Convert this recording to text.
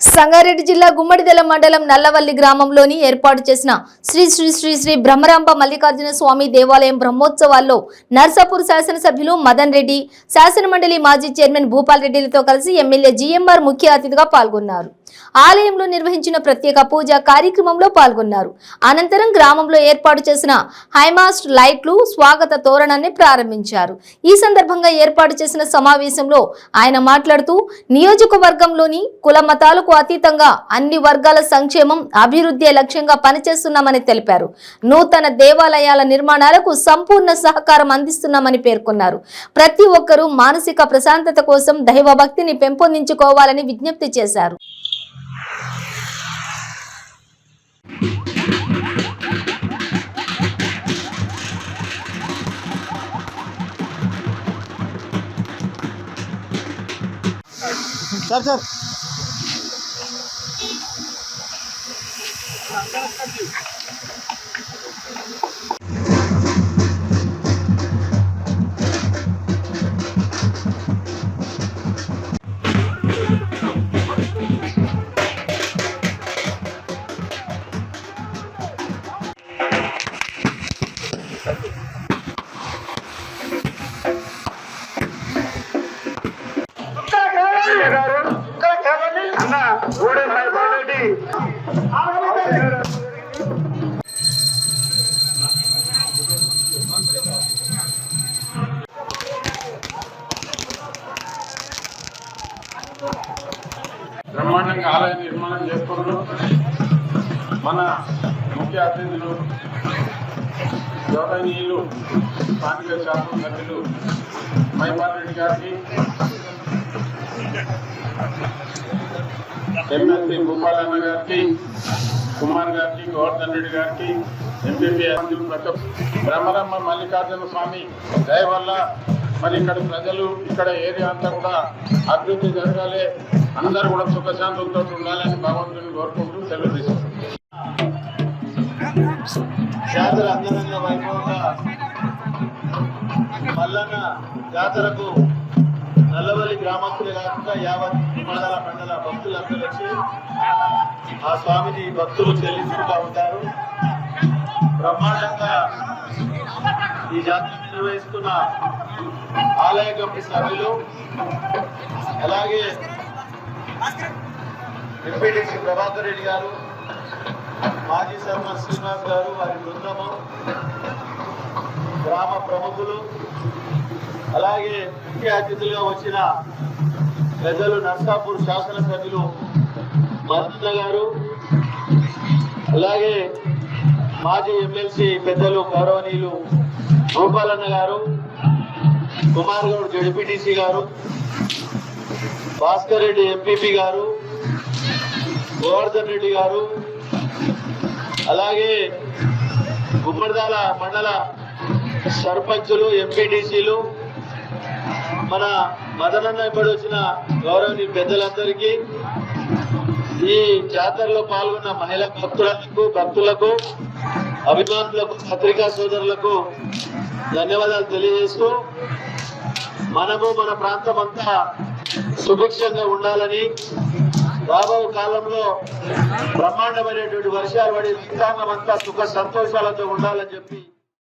సంగారెడ్డి జిల్లా గుమ్మడిదెల మండలం నల్లవల్లి గ్రామంలోని ఏర్పాటు చేసిన శ్రీ శ్రీ శ్రీ శ్రీ బ్రహ్మరాంబ మల్లికార్జున స్వామి దేవాలయం బ్రహ్మోత్సవాల్లో నర్సాపూర్ శాసనసభ్యులు మదన్ రెడ్డి శాసనమండలి మాజీ చైర్మన్ భూపాల్ రెడ్డిలతో కలిసి ఎమ్మెల్యే జీఎంఆర్ ముఖ్య అతిథిగా పాల్గొన్నారు. ఆలయంలో నిర్వహించిన ప్రత్యేక పూజ కార్యక్రమంలో పాల్గొన్నారు. అనంతరం గ్రామంలో ఏర్పాటు చేసిన హైమాస్ట్ లైట్లు స్వాగత తోరణాన్ని ప్రారంభించారు. ఈ సందర్భంగా ఏర్పాటు చేసిన సమావేశంలో ఆయన మాట్లాడుతూ నియోజకవర్గంలోని కుల మతాలకు అతీతంగా అన్ని వర్గాల సంక్షేమం అభివృద్ధి లక్ష్యంగా పనిచేస్తున్నామని తెలిపారు. నూతన దేవాలయాల నిర్మాణాలకు సంపూర్ణ సహకారం అందిస్తున్నామని పేర్కొన్నారు. ప్రతి ఒక్కరూ మానసిక ప్రశాంతత కోసం దైవభక్తిని పెంపొందించుకోవాలని విజ్ఞప్తి చేశారు. Sir sir Thank you. బ్రహ్మాండంగా ఆలయ నిర్మాణం చేసుకున్నారు మన ముఖ్య అతిథులు గౌరవనీయులు స్థానిక శాసన సభ్యులు మైపాల్ రెడ్డి గారికి ఎమ్మెల్సీ భూపాలన్న గారికి కుమార్ గారికి గోవర్ధన్ రెడ్డి గారికి ఎంపీపీ బ్రహ్మరమ్మ మల్లికార్జున స్వామి దయ వల్ల మరి ఇక్కడ ప్రజలు ఇక్కడ ఏరియా అంతా కూడా అభివృద్ధి జరగాలి. అందరూ కూడా సుఖశాంతులతో ఉండాలని భగవంతుని కోరుకుంటూ సెలవు తీసుకుంటున్నాను జాతర అంగరంగ వైభవంగా మల్లన్న జాతరకు నల్లవల్లి గ్రామస్తులే కాకుండా యావత్ మండల మండల భక్తులందరూ వచ్చి ఆ స్వామిని భక్తులు చెల్లించుకుంటూ ఉంటారు. బ్రహ్మాండంగా ఈ జాతర నిర్వహిస్తున్న ఆలయ కమిటీ సభ్యులు అలాగే ఎంపీటీసీ ప్రభాకర్ రెడ్డి గారు మాజీ సర్పంచ్ శ్రీనివాస్ గారు వారి బృందము గ్రామ ప్రముఖులు అలాగే ముఖ్య అతిథులుగా వచ్చిన పెద్దలు నర్సాపూర్ శాసనసభ్యులు మద్దతు గారు అలాగే మాజీ ఎమ్మెల్సీ పెద్దలు గౌరవనీయులు గోపాలన్న గారు కుమార్ గౌడ్ జడ్పీటీసీ గారు భాస్కర్ రెడ్డి ఎంపీపీ గారు గోవర్ధన్ రెడ్డి గారు అలాగే గుమ్మడిదాల మండల సర్పంచులు ఎంపీటీసీలు మన మదనన్న ఇప్పుడు వచ్చిన గౌరవనీయ పెద్దలందరికీ ఈ జాతరలో పాల్గొన్న మహిళా భక్తులకు భక్తులకు అభిమానులకు పత్రికా సోదరులకు ధన్యవాదాలు తెలియజేస్తూ మనము మన ప్రాంతం అంతా సుభిక్షంగా ఉండాలని రాబో కాలంలో బ్రహ్మాండమైనటువంటి వర్షాలు పడి రైతాంగం అంతా సుఖ సంతోషాలతో ఉండాలని చెప్పి